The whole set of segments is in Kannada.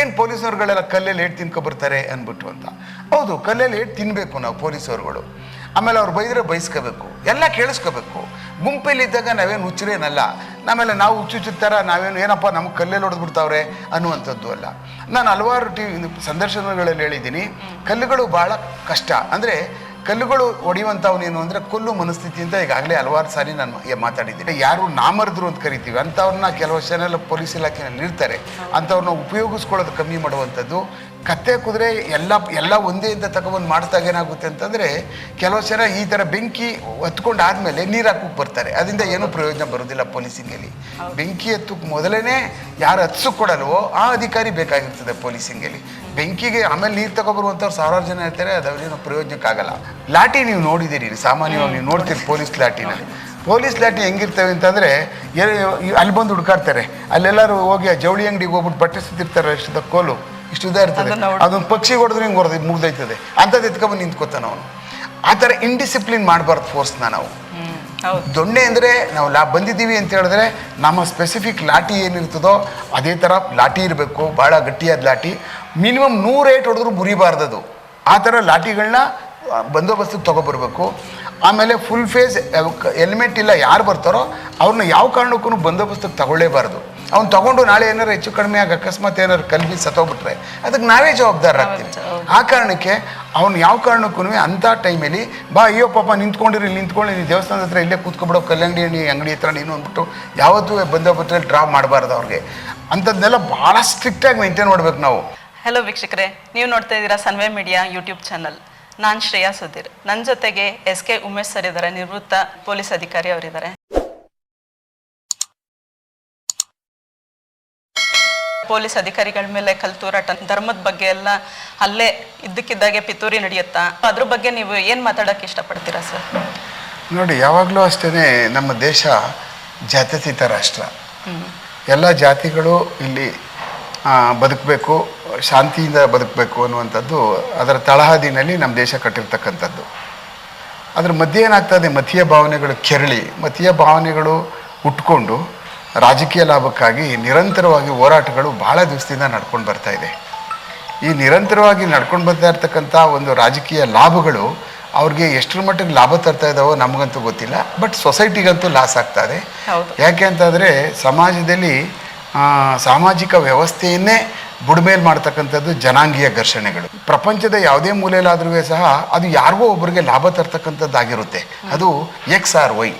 ಏನು ಪೊಲೀಸವ್ರುಗಳೆಲ್ಲ ಕಲ್ಲಲ್ಲಿ ಏಟ್ ತಿನ್ಕೊ ಬರ್ತಾರೆ ಅಂದ್ಬಿಟ್ಟು ಅಂತ. ಹೌದು, ಕಲ್ಲಲ್ಲಿ ಏಟ್ ತಿನ್ನಬೇಕು ನಾವು ಪೊಲೀಸವ್ರುಗಳು ಆಮೇಲೆ ಅವ್ರು ಬೈದ್ರೆ ಬೈಸ್ಕೋಬೇಕು, ಎಲ್ಲ ಕೇಳಿಸ್ಕೋಬೇಕು. ಗುಂಪಲ್ಲಿದ್ದಾಗ ನಾವೇನು ಹುಚ್ಚರೇನಲ್ಲ. ಆಮೇಲೆ ನಾವು ಹುಚ್ಚುಚ್ಚು ಥರ ನಾವೇನು ಏನಪ್ಪ ನಮ್ಗೆ ಕಲ್ಲಲ್ಲಿ ಹೊಡೆದ್ಬಿಡ್ತಾವ್ರೆ ಅನ್ನುವಂಥದ್ದು ಅಲ್ಲ. ನಾನು ಹಲವಾರು ಟಿ ಸಂದರ್ಶನಗಳಲ್ಲಿ ಹೇಳಿದ್ದೀನಿ, ಕಲ್ಲುಗಳು ಭಾಳ ಕಷ್ಟ. ಅಂದರೆ ಕಲ್ಲುಗಳು ಹೊಡೆಯುವಂಥವ್ನೇನು ಅಂದರೆ ಕೊಲ್ಲು ಮನಸ್ಥಿತಿ ಅಂತ ಈಗಾಗಲೇ ಹಲವಾರು ಸಾರಿ ನಾನು ಮಾತಾಡಿದ್ದೀನಿ. ಯಾರು ನಾಮರ್ದ್ರು ಅಂತ ಕರಿತೀವಿ. ಅಂಥವ್ರನ್ನ ಕೆಲವು ಜನ ಪೊಲೀಸ್ ಇಲಾಖೆಯಲ್ಲಿ ಇರ್ತಾರೆ. ಅಂಥವ್ರನ್ನ ಉಪಯೋಗಿಸ್ಕೊಳ್ಳೋದು ಕಮ್ಮಿ ಮಾಡುವಂಥದ್ದು. ಕತ್ತೆ ಕುದುರೆ ಎಲ್ಲ ಎಲ್ಲ ಒಂದೇ ಅಂತ ತಗೊಬಂದು ಮಾಡಿದಾಗ ಏನಾಗುತ್ತೆ ಅಂತಂದರೆ ಕೆಲವು ಜನ ಈ ಥರ ಬೆಂಕಿ ಹತ್ಕೊಂಡು ಆದಮೇಲೆ ನೀರು ಹಾಕೋಕೆ ಬರ್ತಾರೆ. ಅದರಿಂದ ಏನೂ ಪ್ರಯೋಜನ ಬರೋದಿಲ್ಲ ಪೊಲೀಸಿಂಗಲ್ಲಿ ಬೆಂಕಿ ಹತ್ತಕ್ಕೆ ಮೊದಲೇ ಯಾರು ಹತ್ಸಕ್ಕೆ ಕೊಡಲ್ವೋ ಆ ಅಧಿಕಾರಿ ಬೇಕಾಗಿರ್ತದೆ ಪೊಲೀಸಿಂಗಲ್ಲಿ ಬೆಂಕಿಗೆ ಆಮೇಲೆ ನೀರು ತಗೊಬರುವಂಥವ್ರು ಸಾವಿರಾರು ಜನ ಇರ್ತಾರೆ ಅದೇನು ಪ್ರಯೋಜನಕ್ಕಾಗಲ್ಲ. ಲಾಠಿ ನೀವು ನೋಡಿದ್ದೀರಿ ಸಾಮಾನ್ಯವಾಗಿ ನೀವು ನೋಡ್ತೀರಿ ಪೊಲೀಸ್ ಲಾಠಿನ. ಪೊಲೀಸ್ ಲಾಠಿ ಹೆಂಗಿರ್ತವೆ ಅಂತಂದ್ರೆ ಅಲ್ಲಿ ಬಂದು ಹುಡ್ಕಾಡ್ತಾರೆ. ಅಲ್ಲೆಲ್ಲರೂ ಹೋಗಿ ಆ ಜವಳಿ ಅಂಗಡಿಗೆ ಹೋಗ್ಬಿಟ್ಟು ಬಟ್ಟೆ ಸುತ್ತಿರ್ತಾರೆ ಇಷ್ಟದ ಕೋಲು. ಇಷ್ಟು ಉದ್ದ ಇರ್ತದೆ. ಅದೊಂದು ಪಕ್ಷಿ ಹೊಡೆದ್ರೆ ಹಿಂಗೆ ಹೊಡೆದ್ ಮುಗ್ದೈತದೆ. ಅಂಥದ್ದು ಎತ್ಕೊಂಡ್ಬಂದು ನಿಂತ್ಕೋತಾನ ಅವನು. ಆ ಥರ ಇಂಡಿಸಿಪ್ಲಿನ್ ಮಾಡಬಾರ್ದು ಫೋರ್ಸ್ನ ನಾವು. ದೊಣ್ಣೆ ಅಂದರೆ ನಾವು ಲಾ ಬಂದಿದ್ದೀವಿ ಅಂತ ಹೇಳಿದ್ರೆ ನಮ್ಮ ಸ್ಪೆಸಿಫಿಕ್ ಲಾಠಿ ಏನಿರ್ತದೋ ಅದೇ ಥರ ಲಾಠಿ ಇರಬೇಕು. ಭಾಳ ಗಟ್ಟಿಯಾದ ಲಾಠಿ. ಮಿನಿಮಮ್ ನೂರು ಏಟ್ ಹೊಡೆದ್ರು ಮುರಿಬಾರ್ದದು. ಆ ಥರ ಲಾಠಿಗಳನ್ನ ಬಂದೋಬಸ್ತಿಗೆ ತೊಗೊಬರ್ಬೇಕು. ಆಮೇಲೆ ಫುಲ್ ಫೇಸ್ ಹೆಲ್ಮೆಟ್ ಇಲ್ಲ ಯಾರು ಬರ್ತಾರೋ ಅವ್ರನ್ನ ಯಾವ ಕಾರಣಕ್ಕೂ ಬಂದೋಬಸ್ತಿಗೆ ತಗೊಳ್ಳೇಬಾರ್ದು. ಅವ್ನು ತೊಗೊಂಡು ನಾಳೆ ಏನಾರು ಹೆಚ್ಚು ಕಡಿಮೆ ಆಗಿ ಅಕಸ್ಮಾತ್ ಏನಾರು ಕಲ್ವಿ ಸತ್ತೋಗ್ಬಿಟ್ರೆ ಅದಕ್ಕೆ ನಾವೇ ಜವಾಬ್ದಾರರಾಗ್ತೀವಿ ಆ ಕಾರಣಕ್ಕೆ ಅವ್ನು ಯಾವ ಕಾರಣಕ್ಕೂ ಅಂಥ ಟೈಮಲ್ಲಿ ಬಾ ಅಯ್ಯೋ ಪಾಪ ನಿಂತ್ಕೊಂಡಿರಿ ನಿಂತ್ಕೊಂಡು ನೀನು ದೇವಸ್ಥಾನದ ಹತ್ರ ಇಲ್ಲೇ ಕೂತ್ಕೊಬಿಡೋ ಕಲ್ಲಂಗಡಿ ಅಂಗಡಿ ಹತ್ರ ನೀನು ಅಂದ್ಬಿಟ್ಟು ಯಾವತ್ತೂ ಬಂದೋಬಸ್ತಲ್ಲಿ ಡ್ರಾ ಮಾಡಬಾರ್ದು ಅವ್ರಿಗೆ. ಅಂಥದ್ದನ್ನೆಲ್ಲ ಭಾಳ ಸ್ಟ್ರಿಕ್ಟಾಗಿ ಮೇಂಟೈನ್ ಮಾಡ್ಬೇಕು ನಾವು. ಹಲೋ ವೀಕ್ಷಕರೇ. ನೀವು ನೋಡ್ತಾ ಇದ್ದೀರಾ ಸನ್ವೇ ಮೀಡಿಯಾ ಯೂಟ್ಯೂಬ್ ಚಾನಲ್ ನಾನು ಶ್ರೇಯಾ ಸುಧೀರ್. ನನ್ನ ಜೊತೆಗೆ ಎಸ್ ಕೆ ಉಮೇಶ್ ಸರ್ ಇದ್ದಾರೆ ನಿವೃತ್ತ ಪೊಲೀಸ್ ಅಧಿಕಾರಿ ಅವರಿದ್ದಾರೆ. ಪೊಲೀಸ್ ಅಧಿಕಾರಿಗಳ ಮೇಲೆ ಕಲ್ತೂರಾಟ ಧರ್ಮದ ಬಗ್ಗೆ ಎಲ್ಲ ಅಲ್ಲೇ ಇದ್ದಕ್ಕಿದ್ದಾಗೆ ಪಿತೂರಿ ನಡೆಯುತ್ತಾ? ಅದ್ರ ಬಗ್ಗೆ ನೀವು ಏನು ಮಾತಾಡೋಕ್ಕೆ ಇಷ್ಟಪಡ್ತೀರಾ ಸರ್ ನೋಡಿ ಯಾವಾಗಲೂ ಅಷ್ಟೇ ನಮ್ಮ ದೇಶ ಜಾತ್ಯತೀತ ರಾಷ್ಟ್ರ. ಎಲ್ಲ ಜಾತಿಗಳು ಇಲ್ಲಿ ಬದುಕಬೇಕು ಶಾಂತಿಯಿಂದ ಬದುಕಬೇಕು ಅನ್ನುವಂಥದ್ದು ಅದರ ತಳಹದಿನಲ್ಲಿ ನಮ್ಮ ದೇಶ ಕಟ್ಟಿರ್ತಕ್ಕಂಥದ್ದು. ಅದರ ಮಧ್ಯೆ ಏನಾಗ್ತದೆ ಮತೀಯ ಭಾವನೆಗಳು ಕೆರಳಿ ಮತೀಯ ಭಾವನೆಗಳು ಹುಟ್ಕೊಂಡು ರಾಜಕೀಯ ಲಾಭಕ್ಕಾಗಿ ನಿರಂತರವಾಗಿ ಹೋರಾಟಗಳು ಭಾಳ ದಿವಸದಿಂದ ನಡ್ಕೊಂಡು ಬರ್ತಾ ಇದೆ. ಈ ನಿರಂತರವಾಗಿ ನಡ್ಕೊಂಡು ಬರ್ತಾ ಇರ್ತಕ್ಕಂಥ ಒಂದು ರಾಜಕೀಯ ಲಾಭಗಳು ಅವ್ರಿಗೆ ಎಷ್ಟರ ಮಟ್ಟಿಗೆ ಲಾಭ ತರ್ತಾ ಇದ್ದಾವೋ ನಮಗಂತೂ ಗೊತ್ತಿಲ್ಲ ಬಟ್ ಸೊಸೈಟಿಗಂತೂ ಲಾಸ್ ಆಗ್ತಾ ಇದೆ. ಯಾಕೆ ಅಂತಂದರೆ ಸಮಾಜದಲ್ಲಿ ಸಾಮಾಜಿಕ ವ್ಯವಸ್ಥೆಯನ್ನೇ ಬುಡ್ಮೇಲ್ ಮಾಡ್ತಕ್ಕಂಥದ್ದು ಜನಾಂಗೀಯ ಘರ್ಷಣೆಗಳು. ಪ್ರಪಂಚದ ಯಾವುದೇ ಮೂಲೆಯಲ್ಲಾದ್ರೂ ಸಹ ಅದು ಯಾರಿಗೋ ಒಬ್ಬರಿಗೆ ಲಾಭ ತರ್ತಕ್ಕಂಥದ್ದಾಗಿರುತ್ತೆ. ಅದು ಎಕ್ಸ್ ಆರ್ ವೈ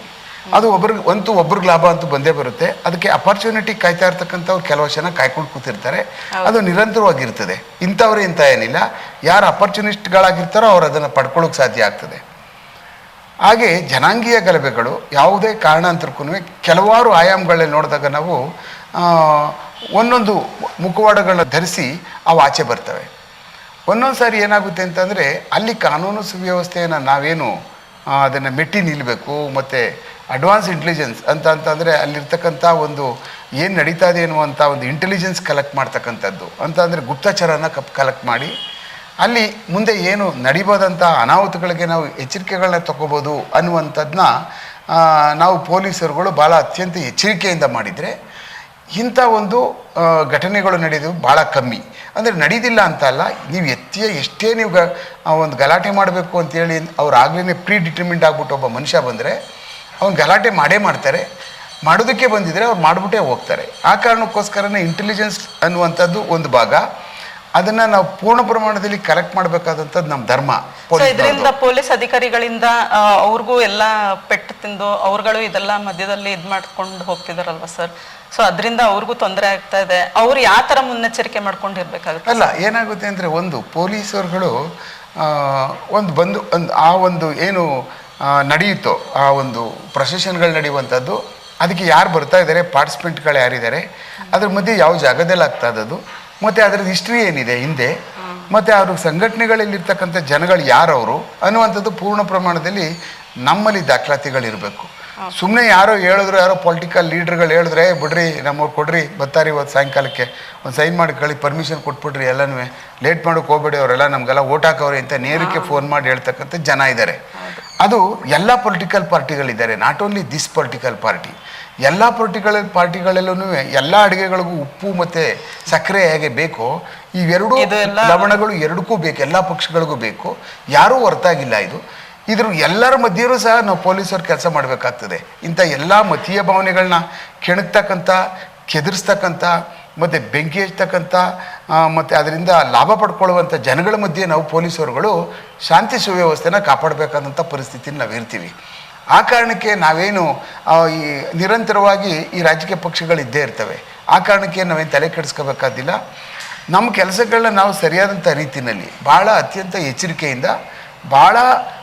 ಅದು ಒಬ್ರಿಗೆ ಅಂತೂ ಒಬ್ರಿಗೆ ಲಾಭ ಅಂತೂ ಬಂದೇ ಬರುತ್ತೆ. ಅದಕ್ಕೆ ಅಪರ್ಚುನಿಟಿ ಕಾಯ್ತಾ ಇರ್ತಕ್ಕಂಥವ್ರು ಕೆಲವು ಜನ ಕಾಯ್ಕೊಂಡು ಕೂತಿರ್ತಾರೆ. ಅದು ನಿರಂತರವಾಗಿರ್ತದೆ. ಇಂಥವ್ರು ಇಂಥ ಏನಿಲ್ಲ. ಯಾರು ಅಪರ್ಚುನಿಸ್ಟ್ಗಳಾಗಿರ್ತಾರೋ ಅವ್ರು ಅದನ್ನು ಪಡ್ಕೊಳ್ಳೋಕೆ ಸಾಧ್ಯ ಆಗ್ತದೆ. ಹಾಗೆ ಜನಾಂಗೀಯ ಗಲಭೆಗಳು ಯಾವುದೇ ಕಾರಣಾಂತರಕ್ಕೂ ಕೆಲವಾರು ಆಯಾಮಗಳಲ್ಲಿ ನೋಡಿದಾಗ ನಾವು ಒಂದೊಂದು ಮುಖವಾಡಗಳನ್ನ ಧರಿಸಿ ಅವು ಆಚೆ ಬರ್ತವೆ. ಒಂದೊಂದು ಸಾರಿ ಏನಾಗುತ್ತೆ ಅಂತಂದರೆ ಅಲ್ಲಿ ಕಾನೂನು ಸುವ್ಯವಸ್ಥೆಯನ್ನು ನಾವೇನು ಅದನ್ನು ಮೆಟ್ಟಿ ನಿಲ್ಲಬೇಕು ಮತ್ತು ಅಡ್ವಾನ್ಸ್ ಇಂಟೆಲಿಜೆನ್ಸ್ ಅಂತ ಅಂತಂದರೆ ಅಲ್ಲಿರ್ತಕ್ಕಂಥ ಒಂದು ಏನು ನಡೀತಾ ಇದೆ ಅನ್ನುವಂಥ ಒಂದು ಇಂಟೆಲಿಜೆನ್ಸ್ ಕಲೆಕ್ಟ್ ಮಾಡ್ತಕ್ಕಂಥದ್ದು. ಅಂತ ಅಂದರೆ ಗುಪ್ತಚರನ ಕಪ್ ಕಲೆಕ್ಟ್ ಮಾಡಿ, ಅಲ್ಲಿ ಮುಂದೆ ಏನು ನಡಿಬೋದಂಥ ಅನಾಹುತಗಳಿಗೆ ನಾವು ಎಚ್ಚರಿಕೆಗಳನ್ನ ತಗೋಬೋದು ಅನ್ನುವಂಥದ್ದನ್ನ ನಾವು ಪೊಲೀಸರುಗಳು ಭಾಳ ಅತ್ಯಂತ ಎಚ್ಚರಿಕೆಯಿಂದ ಮಾಡಿದರೆ ಇಂಥ ಒಂದು ಘಟನೆಗಳು ನಡೆಯೋದು ಭಾಳ ಕಮ್ಮಿ. ಅಂದರೆ ನಡೀದಿಲ್ಲ ಅಂತ ಅಲ್ಲ ನೀವು ಎತ್ತಿಯ ಎಷ್ಟೇ ನೀವು ಗ ಒಂದು ಗಲಾಟೆ ಮಾಡಬೇಕು ಅಂತೇಳಿ ಅವ್ರು ಆಗಲೇ ಪ್ರೀ ಡಿಟರ್ಮಿಂಡ್ ಆಗ್ಬಿಟ್ಟು ಒಬ್ಬ ಮನುಷ್ಯ ಬಂದರೆ ಅವ್ನು ಗಲಾಟೆ ಮಾಡೇ ಮಾಡ್ತಾರೆ. ಮಾಡೋದಕ್ಕೆ ಬಂದಿದ್ರೆ ಅವ್ರು ಮಾಡಿಬಿಟ್ಟೇ ಹೋಗ್ತಾರೆ. ಆ ಕಾರಣಕ್ಕೋಸ್ಕರನೇ ಇಂಟೆಲಿಜೆನ್ಸ್ ಅನ್ನುವಂಥದ್ದು ಒಂದು ಭಾಗ. ಅದನ್ನು ನಾವು ಪೂರ್ಣ ಪ್ರಮಾಣದಲ್ಲಿ ಕಲೆಕ್ಟ್ ಮಾಡಬೇಕಾದಂಥದ್ದು ನಮ್ಮ ಧರ್ಮ. ಇದರಿಂದ ಪೊಲೀಸ್ ಅಧಿಕಾರಿಗಳಿಂದ ಅವ್ರಿಗೂ ಎಲ್ಲ ಪೆಟ್ಟು ತಿಂದು ಅವ್ರುಗಳು ಇದೆಲ್ಲ ಮಧ್ಯದಲ್ಲಿ ಇದು ಮಾಡ್ಕೊಂಡು ಹೋಗ್ತಿದಾರಲ್ವಾ ಸರ್? ಸೊ ಅದರಿಂದ ಅವ್ರಿಗೂ ತೊಂದರೆ ಆಗ್ತಾ ಇದೆ. ಅವ್ರು ಯಾವ ಥರ ಮುನ್ನೆಚ್ಚರಿಕೆ ಮಾಡ್ಕೊಂಡಿರ್ಬೇಕಾಗುತ್ತೆ? ಅಲ್ಲ, ಏನಾಗುತ್ತೆ ಅಂದರೆ ಒಂದು ಪೊಲೀಸರುಗಳು ಒಂದು ಬಂದು, ಒಂದು, ಆ ಒಂದು ಏನು ನಡೆಯುತ್ತೋ, ಆ ಒಂದು ಪ್ರೊಸೆಷನ್ಗಳು ನಡೆಯುವಂಥದ್ದು, ಅದಕ್ಕೆ ಯಾರು ಬರ್ತಾ ಇದ್ದಾರೆ, ಪಾರ್ಟಿಸಿಪೆಂಟ್ಗಳು ಯಾರಿದ್ದಾರೆ, ಅದ್ರ ಮಧ್ಯೆ ಯಾವ ಜಾಗದಲ್ಲಿ ಆಗ್ತಾ ಇದ್ದದ್ದು, ಮತ್ತು ಅದರದ್ದು ಹಿಸ್ಟ್ರಿ ಏನಿದೆ ಹಿಂದೆ, ಮತ್ತು ಅವ್ರ ಸಂಘಟನೆಗಳಲ್ಲಿರ್ತಕ್ಕಂಥ ಜನಗಳು ಯಾರವರು ಅನ್ನುವಂಥದ್ದು ಪೂರ್ಣ ಪ್ರಮಾಣದಲ್ಲಿ ನಮ್ಮಲ್ಲಿ ದಾಖಲಾತಿಗಳಿರಬೇಕು. ಸುಮ್ಮನೆ ಯಾರೋ ಹೇಳಿದ್ರು ಯಾರೋ ಪೊಲಿಟಿಕಲ್ ಲೀಡ್ರ್ಗಳು ಹೇಳಿದ್ರೆ "ಏ, ಬಿಡ್ರಿ ನಮ್ಮವ್ರು ಕೊಡ್ರಿ ಬರ್ತಾರೆ ಇವತ್ತು ಸಾಯಂಕಾಲಕ್ಕೆ. ಒಂದು ಸೈನ್ ಮಾಡಿ ಕಳಿ ಪರ್ಮಿಷನ್ ಕೊಟ್ಬಿಡ್ರಿ ಎಲ್ಲನೂ. ಲೇಟ್ ಮಾಡೋಕೆ ಹೋಗ್ಬೇಡಿ ಅವರೆಲ್ಲ ನಮಗೆಲ್ಲ ಓಟ್ ಹಾಕೋರಿ ಅಂತ ನೇರಕ್ಕೆ ಫೋನ್ ಮಾಡಿ ಹೇಳ್ತಕ್ಕಂಥ ಜನ ಇದ್ದಾರೆ ಅದು ಎಲ್ಲ political ಪಾರ್ಟಿಗಳಿದ್ದಾರೆ not only this political party ಎಲ್ಲ ಪೊಲಿಟಿಕಲ್ ಪಾರ್ಟಿಗಳಲ್ಲೂ ಎಲ್ಲ ಅಡುಗೆಗಳಿಗೂ ಉಪ್ಪು ಮತ್ತು ಸಕ್ಕರೆ ಹೇಗೆ ಬೇಕೋ ಇವೆರಡೂ ಲವಣಗಳು ಎರಡಕ್ಕೂ ಬೇಕು ಎಲ್ಲ ಪಕ್ಷಗಳಿಗೂ ಬೇಕು. ಯಾರೂ ಹೊರತಾಗಿಲ್ಲ ಇದು. ಇದ್ರ ಎಲ್ಲರ ಮಧ್ಯೆಯೂ ಸಹ ನಾವು ಪೊಲೀಸರು ಕೆಲಸ ಮಾಡಬೇಕಾಗ್ತದೆ. ಇಂಥ ಎಲ್ಲ ಮತೀಯ ಭಾವನೆಗಳನ್ನ ಕೆಣಕ್ತಕ್ಕಂಥ, ಕೆದರಿಸ್ತಕ್ಕಂಥ, ಮತ್ತು ಬೆಂಕಿ ಹಚ್ಚತಕ್ಕಂಥ ಮತ್ತು ಅದರಿಂದ ಲಾಭ ಪಡ್ಕೊಳ್ಳುವಂಥ ಜನಗಳ ಮಧ್ಯೆ ನಾವು ಪೊಲೀಸರುಗಳು ಶಾಂತಿ ಸುವ್ಯವಸ್ಥೆನ ಕಾಪಾಡಬೇಕಾದಂಥ ಪರಿಸ್ಥಿತಿನ ನಾವು ಇರ್ತೀವಿ. ಆ ಕಾರಣಕ್ಕೆ ನಾವೇನು ಈ ನಿರಂತರವಾಗಿ ಈ ರಾಜಕೀಯ ಪಕ್ಷಗಳು ಇದ್ದೇ ಇರ್ತವೆ. ಆ ಕಾರಣಕ್ಕೆ ನಾವೇನು ತಲೆ ಕೆಡಿಸ್ಕೋಬೇಕಾದಿಲ್ಲ. ನಮ್ಮ ಕೆಲಸಗಳನ್ನ ನಾವು ಸರಿಯಾದಂಥ ರೀತಿಯಲ್ಲಿ, ಭಾಳ ಅತ್ಯಂತ ಎಚ್ಚರಿಕೆಯಿಂದ, ಭಾಳ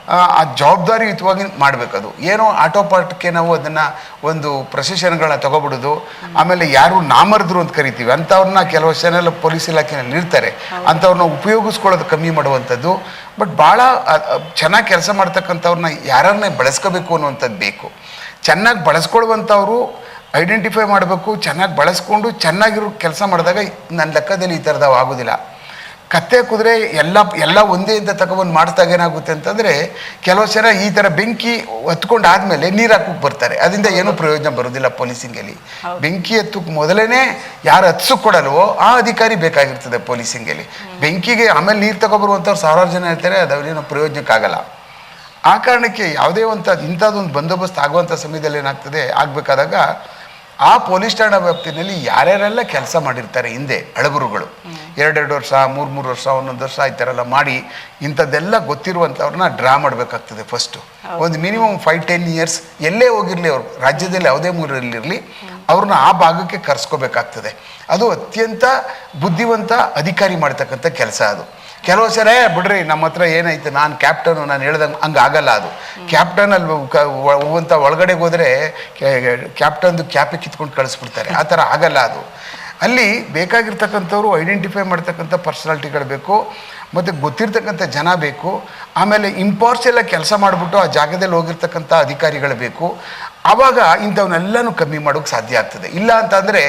ಆ, ಜವಾಬ್ದಾರಿಯುತವಾಗಿ ಮಾಡಬೇಕದು. ಏನೋ ಆಟೋ ನಾವು ಅದನ್ನು ಒಂದು ಪ್ರೊಸೆಷನ್ಗಳನ್ನ ತಗೊಬಿಡೋದು ಆಮೇಲೆ ಯಾರು ನಾಮರ್ದ್ರು ಅಂತ ಕರಿತೀವಿ. ಅಂಥವ್ರನ್ನ ಕೆಲವು ಜನ ಪೊಲೀಸ್ ಇಲಾಖೆಯಲ್ಲಿ ಇರ್ತಾರೆ ಅಂಥವ್ರನ್ನ ಉಪಯೋಗಿಸ್ಕೊಳ್ಳೋದು ಕಮ್ಮಿ ಮಾಡುವಂಥದ್ದು. ಬಟ್ ಭಾಳ ಚೆನ್ನಾಗಿ ಕೆಲಸ ಮಾಡ್ತಕ್ಕಂಥವ್ರನ್ನ ಯಾರನ್ನೇ ಬಳಸ್ಕೋಬೇಕು ಅನ್ನುವಂಥದ್ದು ಬೇಕು. ಚೆನ್ನಾಗಿ ಬಳಸ್ಕೊಳ್ಳುವಂಥವ್ರು ಐಡೆಂಟಿಫೈ ಮಾಡಬೇಕು ಚೆನ್ನಾಗಿ ಬಳಸ್ಕೊಂಡು ಚೆನ್ನಾಗಿರೋ ಕೆಲಸ ಮಾಡಿದಾಗ ನನ್ನ ಲೆಕ್ಕದಲ್ಲಿ ಈ ಥರದ ಆಗೋದಿಲ್ಲ. ಕತ್ತೆ ಕುದುರೆ ಎಲ್ಲ ಎಲ್ಲ ಒಂದೇ ಅಂತ ತಗೊಬಂದು ಮಾಡಿದಾಗ ಏನಾಗುತ್ತೆ ಅಂತಂದರೆ ಕೆಲವು ಜನ ಈ ಥರ ಬೆಂಕಿ ಹತ್ಕೊಂಡು ಆದಮೇಲೆ ನೀರು ಹಾಕೋಕೆ ಬರ್ತಾರೆ. ಅದರಿಂದ ಏನೂ ಪ್ರಯೋಜನ ಬರೋದಿಲ್ಲ ಪೊಲೀಸಿಂಗಲ್ಲಿ ಬೆಂಕಿ ಹತ್ತಕ್ಕೆ ಮೊದಲೇ ಯಾರು ಹತ್ಸಕ್ಕೆ ಕೊಡಲ್ವೋ ಆ ಅಧಿಕಾರಿ ಬೇಕಾಗಿರ್ತದೆ ಪೊಲೀಸಿಂಗಲ್ಲಿ ಬೆಂಕಿಗೆ ಆಮೇಲೆ ನೀರು ತಗೊಬರುವಂಥವ್ರು ಸಾವಿರಾರು ಜನ ಇರ್ತಾರೆ ಅದೇನೋ ಪ್ರಯೋಜನಕ್ಕಾಗಲ್ಲ. ಆ ಕಾರಣಕ್ಕೆ ಯಾವುದೇ ಒಂದು ಇಂಥದ್ದೊಂದು ಬಂದೋಬಸ್ತ್ ಆಗುವಂಥ ಸಮಯದಲ್ಲಿ ಏನಾಗ್ತದೆ ಆಗಬೇಕಾದಾಗ ಆ ಪೊಲೀಸ್ ಠಾಣಾ ವ್ಯಾಪ್ತಿನಲ್ಲಿ ಯಾರ್ಯಾರೆಲ್ಲ ಕೆಲಸ ಮಾಡಿರ್ತಾರೆ ಹಿಂದೆ ಅಳಗುರುಗಳು ಎರಡೆರಡು ವರ್ಷ ಮೂರು ಮೂರು ವರ್ಷ ಒಂದೊಂದು ವರ್ಷ ಈ ಥರ ಎಲ್ಲ ಮಾಡಿ ಇಂಥದ್ದೆಲ್ಲ ಗೊತ್ತಿರುವಂಥವ್ರನ್ನ ಡ್ರಾ ಮಾಡಬೇಕಾಗ್ತದೆ ಫಸ್ಟು ಒಂದು ಮಿನಿಮಮ್ ಫೈವ್ ಟೆನ್ ಇಯರ್ಸ್ ಎಲ್ಲೇ ಹೋಗಿರಲಿ ಅವರು ರಾಜ್ಯದಲ್ಲಿ ಯಾವುದೇ ಮೂರಲ್ಲಿರಲಿ ಅವ್ರನ್ನ ಆ ಭಾಗಕ್ಕೆ ಕರೆಸ್ಕೋಬೇಕಾಗ್ತದೆ. ಅದು ಅತ್ಯಂತ ಬುದ್ಧಿವಂತ ಅಧಿಕಾರಿ ಮಾಡ್ತಕ್ಕಂಥ ಕೆಲಸ ಅದು. ಕೆಲವು ಸಲ ಬಿಡ್ರಿ, ನಮ್ಮ ಹತ್ರ ಏನೈತೆ? ನಾನು ಕ್ಯಾಪ್ಟನು ನಾನು ಹೇಳ್ದಂಗೆ ಹಂಗೆ ಆಗಲ್ಲ ಅದು. ಕ್ಯಾಪ್ಟನ್ ಅಲ್ಲಿ ಅಂತ ಒಳಗಡೆಗೆ ಹೋದರೆ ಕ್ಯಾಪ್ಟನ್ದು ಕ್ಯಾಪಿ ಕಿತ್ಕೊಂಡು ಕಳಿಸ್ಬಿಡ್ತಾರೆ. ಆ ಥರ ಆಗಲ್ಲ ಅದು. ಅಲ್ಲಿ ಬೇಕಾಗಿರ್ತಕ್ಕಂಥವ್ರು ಐಡೆಂಟಿಫೈ ಮಾಡ್ತಕ್ಕಂಥ ಪರ್ಸನಾಲಿಟಿಗಳು ಬೇಕು, ಮತ್ತು ಗೊತ್ತಿರ್ತಕ್ಕಂಥ ಜನ ಬೇಕು, ಆಮೇಲೆ ಇಂಪಾರ್ಷಿಯಲ್ಲ ಕೆಲಸ ಮಾಡಿಬಿಟ್ಟು ಆ ಜಾಗದಲ್ಲಿ ಹೋಗಿರ್ತಕ್ಕಂಥ ಅಧಿಕಾರಿಗಳು ಬೇಕು. ಆವಾಗ ಇಂಥವನ್ನೆಲ್ಲನೂ ಕಮ್ಮಿ ಮಾಡೋಕ್ಕೆ ಸಾಧ್ಯ ಆಗ್ತದೆ. ಇಲ್ಲ ಅಂತಂದರೆ,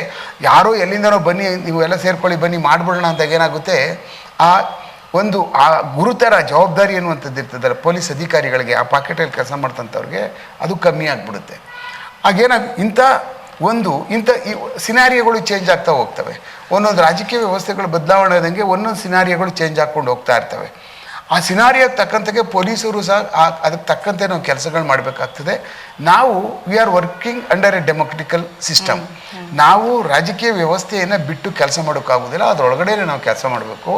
ಯಾರೋ ಎಲ್ಲಿಂದನೋ ಬನ್ನಿ ನೀವು ಎಲ್ಲ ಸೇರ್ಕೊಳ್ಳಿ, ಬನ್ನಿ, ಮಾಡಿಬಿಡೋಣ ಅಂತ ಏನಾಗುತ್ತೆ, ಆ ಒಂದು ಆ ಗುರುತರ ಜವಾಬ್ದಾರಿ ಅನ್ನುವಂಥದ್ದು ಇರ್ತದಲ್ಲ ಪೊಲೀಸ್ ಅಧಿಕಾರಿಗಳಿಗೆ ಆ ಪಾಕೆಟಲ್ಲಿ ಕೆಲಸ ಮಾಡ್ತಂಥವ್ರಿಗೆ ಅದು ಕಮ್ಮಿ ಆಗಿಬಿಡುತ್ತೆ. ಹಾಗೇನಾಗ ಇಂಥ ಒಂದು ಇಂಥ ಈ ಸಿನಾರಿಯೋಗಳು ಚೇಂಜ್ ಆಗ್ತಾ ಹೋಗ್ತವೆ. ಒಂದೊಂದು ರಾಜಕೀಯ ವ್ಯವಸ್ಥೆಗಳು ಬದಲಾವಣೆ ಆದಂಗೆ ಒಂದೊಂದು ಸಿನಾರಿಯೋಗಳು ಚೇಂಜ್ ಹಾಕ್ಕೊಂಡು ಹೋಗ್ತಾ ಇರ್ತವೆ. ಆ ಸಿನಾರಿಯೋ ತಕ್ಕಂತೆಗೆ ಪೊಲೀಸರು ಸಹ ಅದಕ್ಕೆ ತಕ್ಕಂತೆ ನಾವು ಕೆಲಸಗಳು ಮಾಡಬೇಕಾಗ್ತದೆ. ನಾವು we are working under a democratical system ನಾವು ರಾಜಕೀಯ ವ್ಯವಸ್ಥೆಯನ್ನು ಬಿಟ್ಟು ಕೆಲಸ ಮಾಡೋಕ್ಕಾಗೋದಿಲ್ಲ ಅದರೊಳಗಡೆ ನಾವು ಕೆಲಸ ಮಾಡಬೇಕು.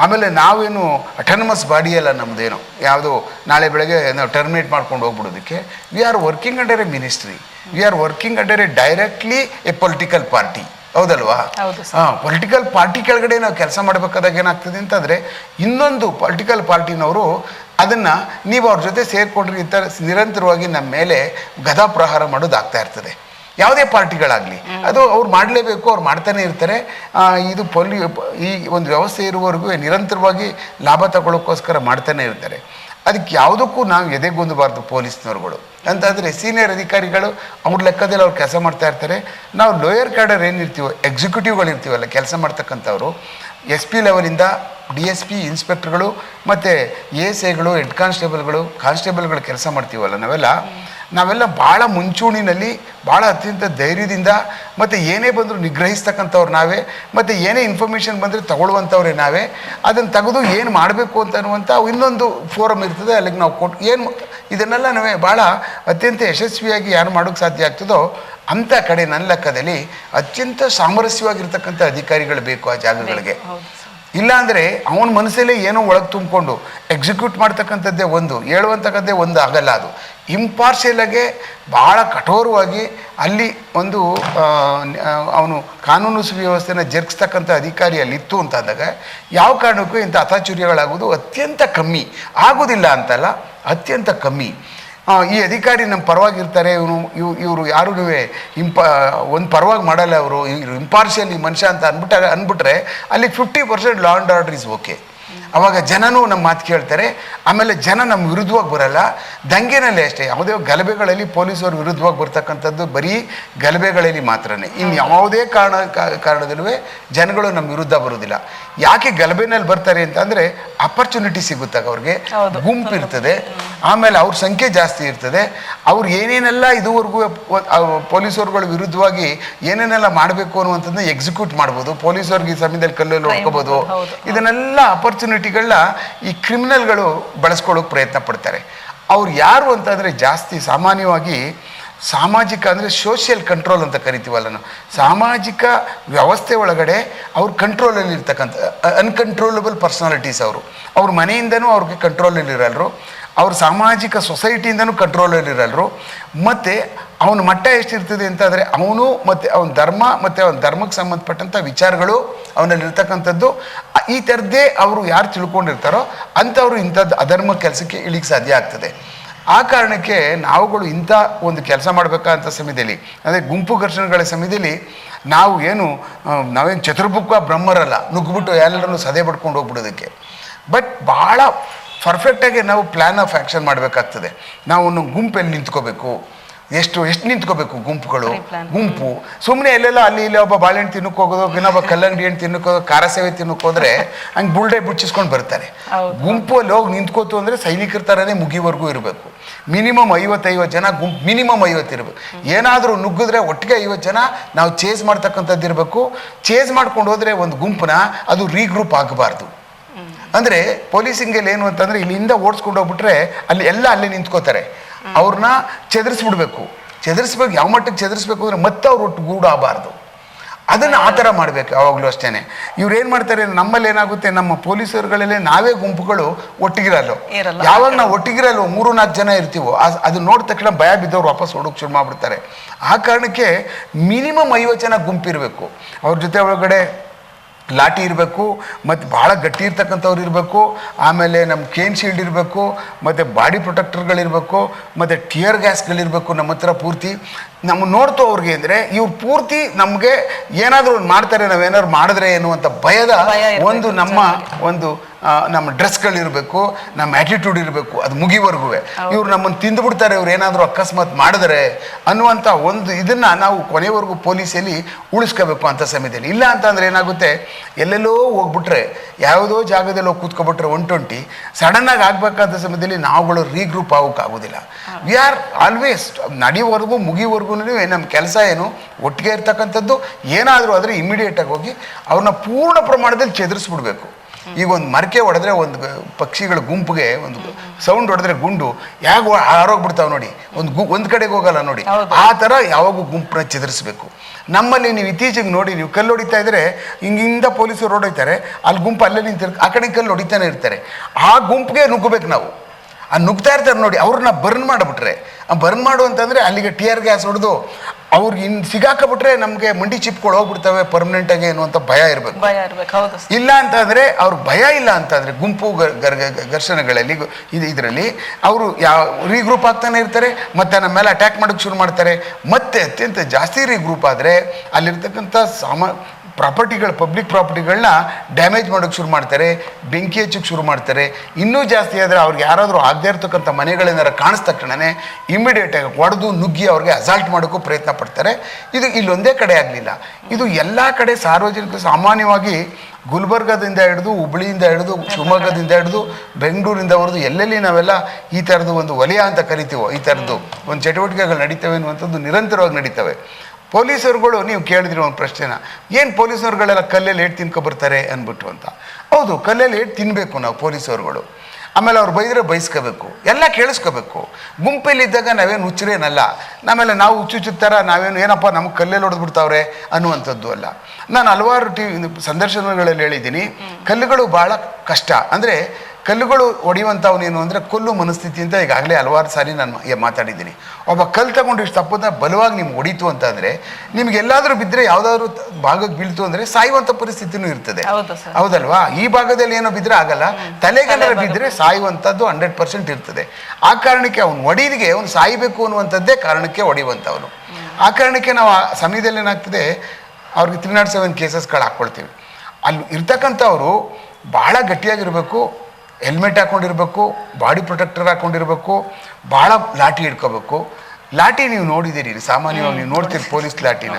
ಆಮೇಲೆ ನಾವೇನು ಅಟಾನಮಸ್ ಬಾಡಿ ಅಲ್ಲ ನಮ್ಮದೇನು ಯಾವುದು ನಾಳೆ ಬೆಳಗ್ಗೆ ನಾವು ಟರ್ಮಿನೇಟ್ ಮಾಡ್ಕೊಂಡು ಹೋಗ್ಬಿಡೋದಕ್ಕೆ we are working under a ministry we are working under a directly a political party ಹೌದಲ್ವಾ. ಹಾಂ ಪೊಲಿಟಿಕಲ್ ಪಾರ್ಟಿ ಕೆಳಗಡೆ ನಾವು ಕೆಲಸ ಮಾಡಬೇಕಾದಾಗ ಏನಾಗ್ತದೆ ಅಂತಂದರೆ ಇನ್ನೊಂದು ಪೊಲಿಟಿಕಲ್ ಪಾರ್ಟಿನವರು ಅದನ್ನು ನೀವು ಅವ್ರ ಜೊತೆ ಸೇರಿಕೊಂಡ್ರೆ ಇಂಥ ನಿರಂತರವಾಗಿ ನಮ್ಮ ಮೇಲೆ ಗದಾ ಪ್ರಹಾರ ಮಾಡೋದಾಗ್ತಾ ಇರ್ತದೆ. ಯಾವುದೇ ಪಾರ್ಟಿಗಳಾಗಲಿ. ಅದು ಅವ್ರು ಮಾಡಲೇಬೇಕು, ಅವ್ರು ಮಾಡ್ತಾನೆ ಇರ್ತಾರೆ. ಇದು ಪೊಲಿ, ಈ ಒಂದು ವ್ಯವಸ್ಥೆ ಇರುವವರೆಗೂ ನಿರಂತರವಾಗಿ ಲಾಭ ತಗೊಳ್ಳೋಕ್ಕೋಸ್ಕರ ಮಾಡ್ತಾನೆ ಇರ್ತಾರೆ. ಅದಕ್ಕೆ ಯಾವುದಕ್ಕೂ ನಾವು ಎದೆಗುಂದಬಾರ್ದು ಪೊಲೀಸ್ನವ್ರುಗಳು. ಅಂತಂದರೆ ಸೀನಿಯರ್ ಅಧಿಕಾರಿಗಳು ಅವ್ರ ಲೆಕ್ಕದಲ್ಲಿ ಅವ್ರು ಕೆಲಸ ಮಾಡ್ತಾ ಇರ್ತಾರೆ. ನಾವು ಲೋಯರ್ ಕ್ಯಾಡರ್ ಏನಿರ್ತೀವೋ ಎಕ್ಸಿಕ್ಯೂಟಿವ್ಗಳು ಇರ್ತೀವಲ್ಲ ಕೆಲಸ ಮಾಡ್ತಕ್ಕಂಥವ್ರು, ಎಸ್ ಪಿ ಲೆವೆಲಿಂದ ಡಿ ಎಸ್ ಪಿ ಇನ್ಸ್ಪೆಕ್ಟರ್ಗಳು ಮತ್ತು ಎ ಎಸ್ ಐಗಳು ಹೆಡ್ ಕಾನ್ಸ್ಟೇಬಲ್ಗಳು ಕಾನ್ಸ್ಟೇಬಲ್ಗಳು ಕೆಲಸ ಮಾಡ್ತೀವಲ್ಲ ನಾವೆಲ್ಲ? ನಾವೆಲ್ಲ ಭಾಳ ಮುಂಚೂಣಿನಲ್ಲಿ ಭಾಳ ಅತ್ಯಂತ ಧೈರ್ಯದಿಂದ ಮತ್ತು ಏನೇ ಬಂದರೂ ನಿಗ್ರಹಿಸ್ತಕ್ಕಂಥವ್ರು ನಾವೇ ಮತ್ತು ಏನೇ ಇನ್ಫಾರ್ಮೇಷನ್ ಬಂದರೆ ತಗೊಳ್ಳುವಂಥವ್ರೆ ನಾವೇ. ಅದನ್ನು ತೆಗೆದು ಏನು ಮಾಡಬೇಕು ಅಂತ ಅನ್ನುವಂಥ ಇನ್ನೊಂದು ಫೋರಮ್ ಇರ್ತದೆ ಅಲ್ಲಿಗೆ ನಾವು ಕೊಟ್ಟು ಏನು ಇದನ್ನೆಲ್ಲ ನಾವೇ ಭಾಳ ಅತ್ಯಂತ ಯಶಸ್ವಿಯಾಗಿ ಯಾರು ಮಾಡೋಕ್ಕೆ ಸಾಧ್ಯ ಆಗ್ತದೋ ಅಂಥ ಕಡೆ ನನ್ನ ಲೆಕ್ಕದಲ್ಲಿ ಅತ್ಯಂತ ಸಾಮರಸ್ಯವಾಗಿರ್ತಕ್ಕಂಥ ಅಧಿಕಾರಿಗಳು ಬೇಕು ಆ ಜಾಗಗಳಿಗೆ. ಇಲ್ಲಾಂದರೆ ಅವನ ಮನಸ್ಸಲ್ಲೇ ಏನೋ ಒಳಗೆ ತುಂಬಿಕೊಂಡು ಎಕ್ಸಿಕ್ಯೂಟ್ ಮಾಡ್ತಕ್ಕಂಥದ್ದೇ ಒಂದು ಹೇಳುವಂಥಕ್ಕಂಥದ್ದೇ ಒಂದು ಆಗಲ್ಲ ಅದು. ಇಂಪಾರ್ಷಿಯಲಾಗೆ ಭಾಳ ಕಠೋರವಾಗಿ ಅಲ್ಲಿ ಒಂದು ಅವನು ಕಾನೂನು ಸುವ್ಯವಸ್ಥೆನ ಜರುಗಿಸ್ತಕ್ಕಂಥ ಅಧಿಕಾರಿ ಅಲ್ಲಿತ್ತು ಅಂತ ಅಂದಾಗ ಯಾವ ಕಾರಣಕ್ಕೂ ಇಂಥ ಅತಾಚುರ್ಯಗಳಾಗೋದು ಅತ್ಯಂತ ಕಮ್ಮಿ. ಆಗೋದಿಲ್ಲ ಅಂತಲ್ಲ, ಅತ್ಯಂತ ಕಮ್ಮಿ. ಈ ಅಧಿಕಾರಿ ನಮ್ಮ ಪರವಾಗಿರ್ತಾರೆ ಇವನು ಇವ್, ಇವರು ಯಾರೂ ಇಂಪ, ಒಂದು ಪರವಾಗಿ ಮಾಡಲ್ಲ ಅವರು, ಇವರು ಇಂಪಾರ್ಷಿಯಲ್ ಈ ಮನುಷ್ಯ ಅಂತ ಅಂದ್ಬಿಟ್ಟಾರೆ ಅಂದ್ಬಿಟ್ರೆ ಅಲ್ಲಿ fifty percent law and order is okay ಅವಾಗ ಜನನೂ ನಮ್ಮ ಮಾತು ಕೇಳ್ತಾರೆ. ಆಮೇಲೆ ಜನ ನಮ್ಮ ವಿರುದ್ಧವಾಗಿ ಬರಲ್ಲ. ದಂಗೆನಲ್ಲಿ ಅಷ್ಟೇ. ಯಾವುದೇ ಗಲಭೆಗಳಲ್ಲಿ ಪೊಲೀಸರು ವಿರುದ್ಧವಾಗಿ ಬರ್ತಕ್ಕಂಥದ್ದು ಬರೀ ಗಲಭೆಗಳಲ್ಲಿ ಮಾತ್ರನೇ. ಇನ್ನು ಯಾವುದೇ ಕಾರಣ ಕಾರಣದಲ್ಲೂ ಜನಗಳು ನಮ್ಮ ವಿರುದ್ಧ ಬರೋದಿಲ್ಲ. ಯಾಕೆ ಗಲಭೆನಲ್ಲಿ ಬರ್ತಾರೆ ಅಂತಂದರೆ ಅಪರ್ಚುನಿಟಿ ಸಿಗುತ್ತಾಗ ಅವ್ರಿಗೆ. ಗುಂಪು ಇರ್ತದೆ. ಆಮೇಲೆ ಅವ್ರ ಸಂಖ್ಯೆ ಜಾಸ್ತಿ ಇರ್ತದೆ. ಅವ್ರು ಏನೇನೆಲ್ಲ ಇದುವರೆಗೂ ಪೊಲೀಸರುಗಳ ವಿರುದ್ಧವಾಗಿ ಏನೇನೆಲ್ಲ ಮಾಡಬೇಕು ಅನ್ನುವಂಥದ್ದು ಎಕ್ಸಿಕ್ಯೂಟ್ ಮಾಡ್ಬೋದು. ಪೊಲೀಸರಿಗೆ ಈ ಸಮಯದಲ್ಲಿ ಕಲ್ಲಲ್ಲಿ ಹೊಡ್ಕೋಬೋದು. ಇದನ್ನೆಲ್ಲ ಇದನ್ನೆಲ್ಲ ಅಪರ್ಚುನಿಟಿಗಳನ್ನ ಈ ಕ್ರಿಮಿನಲ್ಗಳು ಬಳಸ್ಕೊಳ್ಳೋಕೆ ಪ್ರಯತ್ನ ಪಡ್ತಾರೆ. ಅವ್ರು ಯಾರು ಅಂತಂದರೆ ಜಾಸ್ತಿ ಸಾಮಾನ್ಯವಾಗಿ ಸಾಮಾಜಿಕ ಅಂದರೆ ಸೋಷಿಯಲ್ ಕಂಟ್ರೋಲ್ ಅಂತ ಕರಿತೀವಲ್ಲ ನಾವು. ಸಾಮಾಜಿಕ ವ್ಯವಸ್ಥೆ ಒಳಗಡೆ ಅವ್ರ ಕಂಟ್ರೋಲಲ್ಲಿರ್ತಕ್ಕಂಥ ಅನ್ಕಂಟ್ರೋಲಬಲ್ ಪರ್ಸನಾಲಿಟೀಸ್ ಅವರು. ಅವ್ರ ಮನೆಯಿಂದನೂ ಅವ್ರಿಗೆ ಕಂಟ್ರೋಲಲ್ಲಿ ಇರಲ್ರು ಅವ್ರ ಸಾಮಾಜಿಕ ಸೊಸೈಟಿಯಿಂದನೂ ಕಂಟ್ರೋಲಲ್ಲಿ ಇರಲ್ರು. ಮತ್ತು ಅವನ ಮಟ್ಟ ಎಷ್ಟಿರ್ತದೆ ಅಂತಂದರೆ ಅವನು ಮತ್ತು ಅವನ ಧರ್ಮ ಮತ್ತು ಅವನ ಧರ್ಮಕ್ಕೆ ಸಂಬಂಧಪಟ್ಟಂಥ ವಿಚಾರಗಳು ಅವನಲ್ಲಿ ಇರ್ತಕ್ಕಂಥದ್ದು. ಈ ಥರದ್ದೇ ಅವರು ಯಾರು ತಿಳ್ಕೊಂಡಿರ್ತಾರೋ ಅಂಥವ್ರು ಇಂಥದ್ದು ಅಧರ್ಮ ಕೆಲಸಕ್ಕೆ ಇಳಿಗೆ ಸಾಧ್ಯ ಆಗ್ತದೆ. ಆ ಕಾರಣಕ್ಕೆ ನಾವುಗಳು ಇಂಥ ಒಂದು ಕೆಲಸ ಮಾಡಬೇಕಂತ ಸಮಯದಲ್ಲಿ, ಅಂದರೆ ಗುಂಪು ಘರ್ಷಣೆಗಳ ಸಮಯದಲ್ಲಿ ನಾವು ಏನು ನಾವೇನು ಚತುರ್ಭುಖ ಬ್ರಹ್ಮರಲ್ಲ, ನುಗ್ಗಿಬಿಟ್ಟು ಎಲ್ಲರನ್ನು ಸದೆ ಪಡ್ಕೊಂಡು ಹೋಗ್ಬಿಡೋದಕ್ಕೆ. ಬಟ್ ಭಾಳ ಪರ್ಫೆಕ್ಟಾಗಿ ನಾವು ಪ್ಲ್ಯಾನ್ ಆಫ್ ಆ್ಯಕ್ಷನ್ ಮಾಡಬೇಕಾಗ್ತದೆ. ನಾವು ಒಂದು ಗುಂಪಲ್ಲಿ ನಿಂತ್ಕೋಬೇಕು. ಎಷ್ಟು ಎಷ್ಟು ನಿಂತ್ಕೋಬೇಕು ಗುಂಪುಗಳು? ಗುಂಪು. ಸುಮ್ಮನೆ ಎಲ್ಲೆಲ್ಲ ಅಲ್ಲಿ ಇಲ್ಲಿ ಒಬ್ಬ ಬಾಳೆಹಣ್ಣು ತಿನ್ನಕ್ಕೆ ಹೋಗೋದು ಇನ್ನೊಬ್ಬ ಕಲ್ಲಂಗಡಿ ಹಣ್ಣು ತಿನ್ನಕ್ಕೆ ಹೋಗೋದು ಖಾರ ಸೇವೆ ತಿನ್ನಕ್ಕೆ ಹೋದ್ರೆ ಹಂಗೆ ಬುಲ್ಡೆ ಬಿಚ್ಚಿಸ್ಕೊಂಡು ಬರ್ತಾರೆ. ಹೌದು. ಗುಂಪು ಅಲ್ಲಿ ಹೋಗಿ ನಿಂತ್ಕೋತು ಅಂದರೆ ಸೈನಿಕರ ಥರನೇ ಮುಗಿವರೆಗೂ ಇರಬೇಕು. ಮಿನಿಮಮ್ ಐವತ್ತೈವತ್ತು ಜನ ಗುಂಪು ಮಿನಿಮಮ್ ಐವತ್ತು ಇರಬೇಕು. ಏನಾದರೂ ನುಗ್ಗಿದ್ರೆ ಒಟ್ಟಿಗೆ ಐವತ್ತು ಜನ ನಾವು ಚೇಸ್ ಮಾಡ್ತಕ್ಕಂಥದ್ದು ಇರಬೇಕು ಚೇಸ್ ಮಾಡ್ಕೊಂಡು ಹೋದರೆ ಒಂದು ಗುಂಪನ್ನ ಅದು ರೀಗ್ರೂಪ್ ಆಗಬಾರ್ದು. ಅಂದರೆ ಪೊಲೀಸಿಂಗಲ್ಲಿ ಏನು ಅಂತಂದರೆ ಇಲ್ಲಿಂದ ಓಡಿಸ್ಕೊಂಡು ಹೋಗ್ಬಿಟ್ರೆ ಅಲ್ಲಿ ಎಲ್ಲ ಅಲ್ಲೇ ನಿಂತ್ಕೋತಾರೆ. ಅವ್ರನ್ನ ಚದರಿಸ್ಬಿಡ್ಬೇಕು. ಚದರಿಸ್ಬೇಕು ಯಾವ ಮಟ್ಟಕ್ಕೆ ಚದರಿಸ್ಬೇಕು ಅಂದರೆ ಮತ್ತೆ ಅವ್ರು ಒಟ್ಟು ಗೂಡಾಗಬಾರ್ದು. ಅದನ್ನು ಆ ಥರ ಮಾಡಬೇಕು ಯಾವಾಗಲೂ ಅಷ್ಟೇ ಇವ್ರು ಏನು ಮಾಡ್ತಾರೆ ನಮ್ಮಲ್ಲಿ ಏನಾಗುತ್ತೆ ನಮ್ಮ ಪೊಲೀಸರುಗಳಲ್ಲೇ ನಾವೇ ಗುಂಪುಗಳು ಒಟ್ಟಿಗಿರಲ್ಲ. ಯಾವಾಗ ನಾವು ಒಟ್ಟಿಗಿರಲ್ಲೋ ಮೂರು ನಾಲ್ಕು ಜನ ಇರ್ತೀವೋ ಅದನ್ನ ಅದು ನೋಡಿದ ತಕ್ಷಣ ಭಯ ಬಿದ್ದವ್ರು ವಾಪಸ್ ಓಡೋಕೆ ಶುರು ಮಾಡಿಬಿಡ್ತಾರೆ. ಆ ಕಾರಣಕ್ಕೆ ಮಿನಿಮಮ್ ಐವತ್ತು ಜನ ಗುಂಪಿರಬೇಕು. ಅವ್ರ ಜೊತೆ ಒಳಗಡೆ ಲಾಠಿ ಇರಬೇಕು, ಮತ್ತು ಭಾಳ ಗಟ್ಟಿ ಇರ್ತಕ್ಕಂಥವ್ರು ಇರಬೇಕು, ಆಮೇಲೆ ನಮ್ಮ ಕೇನ್ ಶೀಲ್ಡ್ ಇರಬೇಕು, ಮತ್ತು ಬಾಡಿ ಪ್ರೊಟೆಕ್ಟರ್ಗಳಿರಬೇಕು ಮತ್ತು ಟಿಯರ್ ಗ್ಯಾಸ್ಗಳಿರಬೇಕು ನಮ್ಮ ಹತ್ರ ಪೂರ್ತಿ. ನಮ್ಮ ನೋಡ್ತು ಅವ್ರಿಗೆ ಅಂದರೆ ಇವ್ರು ಪೂರ್ತಿ ನಮಗೆ ಏನಾದರೂ ಮಾಡ್ತಾರೆ ನಾವೇನಾದ್ರು ಮಾಡಿದ್ರೆ ಎನ್ನುವಂಥ ಭಯದ ಒಂದು ನಮ್ಮ ಒಂದು ನಮ್ಮ ಡ್ರೆಸ್ಗಳಿರಬೇಕು ನಮ್ಮ ಆ್ಯಟಿಟ್ಯೂಡ್ ಇರಬೇಕು ಅದು ಮುಗಿವರೆಗೂ ಇವ್ರು ನಮ್ಮನ್ನು ತಿಂದುಬಿಡ್ತಾರೆ ಇವ್ರು ಏನಾದರೂ ಅಕಸ್ಮಾತ್ ಮಾಡಿದ್ರೆ ಅನ್ನುವಂಥ ಒಂದು ಇದನ್ನು ನಾವು ಕೊನೆವರೆಗೂ ಪೊಲೀಸಲ್ಲಿ ಉಳಿಸ್ಕೋಬೇಕು ಅಂತ ಸಮಯದಲ್ಲಿ. ಇಲ್ಲ ಅಂತ ಅಂದ್ರೆ ಏನಾಗುತ್ತೆ ಎಲ್ಲೆಲ್ಲೋ ಹೋಗ್ಬಿಟ್ರೆ ಯಾವುದೋ ಜಾಗದಲ್ಲಿ ಹೋಗಿ ಕೂತ್ಕೊಬಿಟ್ರೆ ಒನ್ ಟ್ವೆಂಟಿ ಸಡನ್ನಾಗಿ ಆಗಬೇಕಾದ ಸಮಯದಲ್ಲಿ ನಾವುಗಳು ರೀಗ್ರೂಪ್ ಆಗೋಕ್ಕಾಗೋದಿಲ್ಲ. ವಿ ಆರ್ ಆಲ್ವೇಸ್ ನಡೆಯುವವರೆಗೂ ಮುಗಿಯುವರೆಗೂ ನಮ್ಮ ಕೆಲಸ ಏನು? ಒಟ್ಟಿಗೆ ಇರ್ತಕ್ಕಂಥದ್ದು ಏನಾದರೂ ಆದರೆ ಇಮಿಡಿಯೇಟಾಗಿ ಹೋಗಿ ಅವ್ರನ್ನ ಪೂರ್ಣ ಪ್ರಮಾಣದಲ್ಲಿ ಚೆದರಿಸ್ಬಿಡ್ಬೇಕು ಈಗ ಒಂದು ಮರಕೆ ಹೊಡೆದ್ರೆ ಒಂದು ಪಕ್ಷಿಗಳ ಗುಂಪಿಗೆ ಒಂದು ಸೌಂಡ್ ಹೊಡೆದ್ರೆ ಗುಂಡು ಯಾಕೆ ಹಾರೋಗ್ಬಿಡ್ತಾವೆ ನೋಡಿ. ಒಂದು ಗು ಒಂದು ಕಡೆಗೆ ಹೋಗಲ್ಲ ನೋಡಿ. ಆ ಥರ ಯಾವಾಗೂ ಗುಂಪನ್ನ ಚೆದರಿಸ್ಬೇಕು ನಮ್ಮಲ್ಲಿ ನೀವು ಇತ್ತೀಚೆಗೆ ನೋಡಿ ನೀವು ಕಲ್ಲು ಹೊಡಿತಾ ಇದ್ರೆ ಹಿಂಗಿಂದ ಪೊಲೀಸರು ಹೊಡೋಯ್ತಾರೆ ಅಲ್ಲಿ ಗುಂಪು ಅಲ್ಲೇ ನಿಂತಿರ್ ಆ ಕಡೆ ಕಲ್ಲು ಹೊಡಿತಾನೆ ಇರ್ತಾರೆ. ಆ ಗುಂಪಿಗೆ ನುಗ್ಗಬೇಕು ನಾವು. ಆ ನುಗ್ತಾ ಇರ್ತಾರೆ ನೋಡಿ ಅವ್ರನ್ನ ಬರ್ನ್ ಮಾಡಿಬಿಟ್ರೆ. ಬರ್ನ್ ಮಾಡು ಅಂತಂದರೆ ಅಲ್ಲಿಗೆ ಟಿಯರ್ ಗ್ಯಾಸ್ ಹೊಡೆದು ಅವ್ರಿಗೆ ಇನ್ನು ಸಿಗಾಕಬಿಟ್ರೆ ನಮಗೆ ಮಂಡಿ ಚಿಪ್ಗಳು ಹೋಗ್ಬಿಡ್ತವೆ ಪರ್ಮನೆಂಟಾಗಿ ಅನ್ನುವಂಥ ಭಯ ಇರಬೇಕು. ಭಯ ಇರಬೇಕು ಹೌದು ಇಲ್ಲ ಅಂತಂದರೆ ಅವ್ರ ಭಯ ಇಲ್ಲ ಅಂತಂದರೆ ಗುಂಪು ಘರ್ಷಣೆಗಳಲ್ಲಿ ಇದು ಇದರಲ್ಲಿ ಅವರು ಯಾವ ರೀಗ್ರೂಪ್ ಆಗ್ತಾನೆ ಇರ್ತಾರೆ ಮತ್ತು ನಮ್ಮ ಮೇಲೆ ಅಟ್ಯಾಕ್ ಮಾಡೋಕ್ಕೆ ಶುರು ಮಾಡ್ತಾರೆ. ಮತ್ತೆ ಅತ್ಯಂತ ಜಾಸ್ತಿ ರೀಗ್ರೂಪ್ ಆದರೆ ಅಲ್ಲಿರ್ತಕ್ಕಂಥ ಸಾಮಾ ಪ್ರಾಪರ್ಟಿಗಳು, ಪಬ್ಲಿಕ್ ಪ್ರಾಪರ್ಟಿಗಳನ್ನ ಡ್ಯಾಮೇಜ್ ಮಾಡೋಕ್ಕೆ ಶುರು ಮಾಡ್ತಾರೆ, ಬೆಂಕಿ ಹಚ್ಚಕ್ಕೆ ಶುರು ಮಾಡ್ತಾರೆ. ಇನ್ನೂ ಜಾಸ್ತಿ ಆದರೆ ಅವ್ರಿಗೆ ಯಾರಾದರೂ ಆಗದೇ ಇರ್ತಕ್ಕಂಥ ಮನೆಗಳೇನಾರು ಕಾಣಿಸ್ ತಕ್ಷಣವೇ ಇಮಿಡಿಯೇಟಾಗಿ ಹೊಡೆದು ನುಗ್ಗಿ ಅವ್ರಿಗೆ ಅಸಾಲ್ಟ್ ಮಾಡೋಕ್ಕೂ ಪ್ರಯತ್ನ ಪಡ್ತಾರೆ. ಇದು ಇಲ್ಲೊಂದೇ ಕಡೆ ಆಗಲಿಲ್ಲ. ಇದು ಎಲ್ಲ ಕಡೆ ಸಾರ್ವಜನಿಕ, ಸಾಮಾನ್ಯವಾಗಿ ಗುಲ್ಬರ್ಗದಿಂದ ಹಿಡಿದು, ಹುಬ್ಳಿಯಿಂದ ಹಿಡಿದು, ಶಿವಮೊಗ್ಗದಿಂದ ಹಿಡಿದು, ಬೆಂಗಳೂರಿಂದ ಹೊರದು ಎಲ್ಲೆಲ್ಲಿ ನಾವೆಲ್ಲ ಈ ಥರದ್ದು ಒಂದು ವಲಯ ಅಂತ ಕರಿತೀವೋ, ಈ ಥರದ್ದು ಒಂದು ಚಟುವಟಿಕೆಗಳು ನಡೀತವೆ ಅನ್ನುವಂಥದ್ದು ನಿರಂತರವಾಗಿ ನಡೀತವೆ. ಪೊಲೀಸರುಗಳು, ನೀವು ಕೇಳಿದ್ರಿ ಒಂದು ಪ್ರಶ್ನೆನ, ಏನು ಪೊಲೀಸರುಗಳೆಲ್ಲ ಕಲ್ಲಲ್ಲಿ ಏಟ್ ತಿನ್ಕೊ ಬರ್ತಾರೆ ಅಂದ್ಬಿಟ್ಟು ಅಂತ. ಹೌದು, ಕಲ್ಲಲ್ಲಿ ಏಟ್ ತಿನ್ನಬೇಕು ನಾವು ಪೊಲೀಸರುಗಳು. ಆಮೇಲೆ ಅವ್ರು ಬೈದರೆ ಬೈಸ್ಕೋಬೇಕು, ಎಲ್ಲ ಕೇಳಿಸ್ಕೋಬೇಕು. ಗುಂಪಲ್ಲಿದ್ದಾಗ ನಾವೇನು ಹುಚ್ಚರೇನಲ್ಲ. ಆಮೇಲೆ ನಾವು ಹುಚ್ಚುಚ್ಚು ಥರ ನಾವೇನು, ಏನಪ್ಪ ನಮಗೆ ಕಲ್ಲಲ್ಲಿ ಹೊಡೆದ್ಬಿಡ್ತಾವ್ರೆ ಅನ್ನುವಂಥದ್ದು ಅಲ್ಲ. ನಾನು ಹಲವಾರು ಟಿ ಸಂದರ್ಶನಗಳಲ್ಲಿ ಹೇಳಿದ್ದೀನಿ. ಕಲ್ಲುಗಳು ಭಾಳ ಕಷ್ಟ. ಅಂದರೆ ಕಲ್ಲುಗಳು ಹೊಡೆಯುವಂಥವನೇನು ಅಂದರೆ ಕಲ್ಲು ಮನಸ್ಥಿತಿ ಅಂತ ಈಗಾಗಲೇ ಹಲವಾರು ಸಾರಿ ನಾನು ಮಾತಾಡಿದ್ದೀನಿ. ಒಬ್ಬ ಕಲ್ಲು ತಗೊಂಡು ಇಷ್ಟು ತಪ್ಪದ ಬಲವಾಗಿ ನಿಮ್ಗೆ ಹೊಡಿತು ಅಂತಂದರೆ ನಿಮ್ಗೆ ಎಲ್ಲಾದರೂ ಬಿದ್ದರೆ ಯಾವುದಾದ್ರೂ ಭಾಗಕ್ಕೆ ಬೀಳ್ತು ಅಂದರೆ ಸಾಯುವಂಥ ಪರಿಸ್ಥಿತಿನೂ ಇರ್ತದೆ. ಹೌದಲ್ವಾ? ಈ ಭಾಗದಲ್ಲಿ ಏನೋ ಬಿದ್ದರೆ ಆಗಲ್ಲ. ತಲೆಗೆಲ್ಲ ಬಿದ್ದರೆ ಸಾಯುವಂಥದ್ದು ಹಂಡ್ರೆಡ್ ಪರ್ಸೆಂಟ್ ಇರ್ತದೆ. ಆ ಕಾರಣಕ್ಕೆ ಅವ್ನು ಒಡಿದಿಗೆ ಅವ್ನು ಸಾಯಬೇಕು ಅನ್ನುವಂಥದ್ದೇ ಕಾರಣಕ್ಕೆ ಹೊಡೆಯುವಂಥವನು. ಆ ಕಾರಣಕ್ಕೆ ನಾವು ಆ ಸಮಯದಲ್ಲಿ ಏನಾಗ್ತದೆ? ಅವ್ರಿಗೆ ತ್ರೀ ನಾಟ್ ಸೆವೆನ್ ಕೇಸಸ್ಗಳು ಹಾಕ್ಕೊಳ್ತೀವಿ. ಅಲ್ಲಿ ಇರ್ತಕ್ಕಂಥವ್ರು ಭಾಳ ಗಟ್ಟಿಯಾಗಿರಬೇಕು. ಹೆಲ್ಮೆಟ್ ಹಾಕೊಂಡಿರ್ಬೇಕು ಬಾಡಿ ಪ್ರೊಟೆಕ್ಟರ್ ಹಾಕೊಂಡಿರ್ಬೇಕು ಭಾಳ ಲಾಠಿ ಹಿಡ್ಕೋಬೇಕು. ಲಾಠಿ ನೀವು ನೋಡಿದ್ದೀರಿ ಸಾಮಾನ್ಯವಾಗಿ ನೀವು ನೋಡ್ತೀರಿ ಪೊಲೀಸ್ ಲಾಠಿನ.